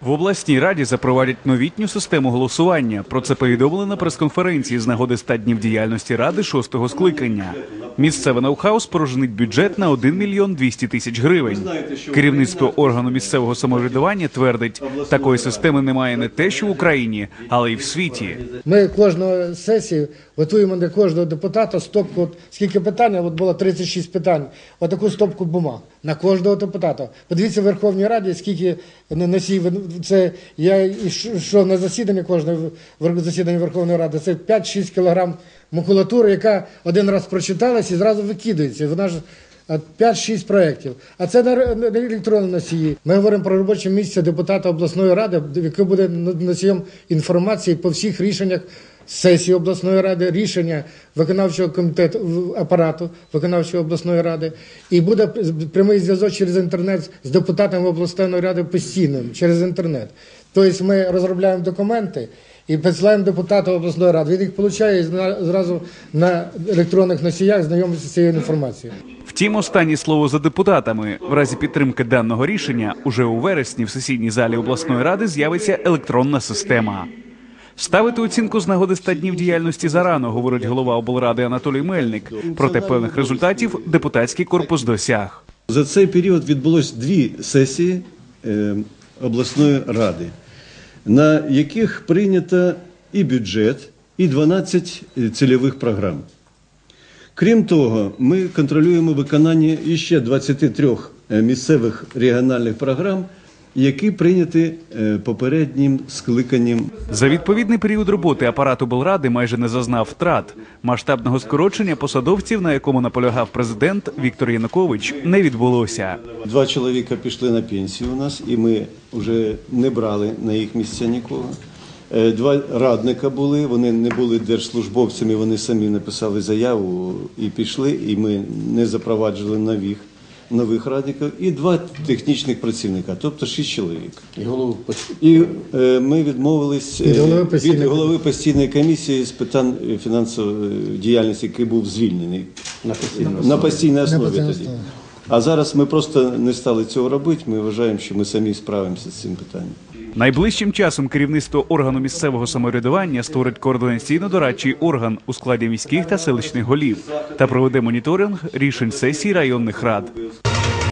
В обласній раді запровадять новітню систему голосування. Про це повідомили на прес-конференції з нагоди 100 днів діяльності ради шостого скликання. Місцеве ноу-хау спорожнить бюджет на 1 мільйон 200 тисяч гривень. Керівництво органу місцевого самоврядування твердить, такої системи немає не те, що в Україні, але й в світі. Ми кожного сесії готуємо для кожного депутата стопку. Скільки питань, от було 36 питань, отаку стопку бумаг на кожного депутата. Подивіться в Верховній Раді, скільки носів. Це я йшов на засідання кожного засідання Верховної Ради. Це 5-6 кілограм макулатури, яка один раз прочиталась і зразу викидається. Вона ж. а 5-6 проєктів. А це на електронному носії. Ми говоримо про робоче місце депутата обласної ради, яке буде носієм інформації по всіх рішеннях сесії обласної ради, рішення виконавчого комітету апарату виконавчої обласної ради, і буде прямий зв'язок через інтернет з депутатами обласної ради постійним через інтернет. Тобто ми розробляємо документи. І підсилаємо депутата обласної ради. Він їх получає і зразу на електронних носіях знайомиться з цією інформацією. Втім, останнє слово за депутатами. В разі підтримки даного рішення уже у вересні в сесійній залі обласної ради з'явиться електронна система. Ставити оцінку з нагоди 100 днів діяльності зарано, говорить голова облради Анатолій Мельник. Проте певних результатів депутатський корпус досяг. За цей період відбулось дві сесії е, обласної ради, на яких прийнято і бюджет, і 12 цільових програм. Крім того, ми контролюємо виконання іще 23 місцевих регіональних програм, які прийняті е, попереднім скликанням За відповідний період роботи апарат облради майже не зазнав втрат. Масштабного скорочення посадовців, на якому наполягав президент Віктор Янукович, не відбулося. Два чоловіка пішли на пенсію у нас, і ми вже не брали на їх місця нікого. Е, Два радника були, вони не були держслужбовцями, вони самі написали заяву і пішли, і ми не запроваджували нових, нових радників. І два технічних працівника, тобто шість чоловік. І голову І е, ми відмовились е, Від голови від постійної голови постійної комісії з питань е, фінансової діяльності, який був звільнений на постійно. на постійній основі постійній тоді. основі. А зараз ми просто не стали цього робити. Ми вважаємо, що ми самі справимося з цим питанням. Найближчим часом керівництво органу місцевого самоврядування створить координаційно-дорадчий орган у складі міських та селищних голів та проведе моніторинг рішень сесій районних рад.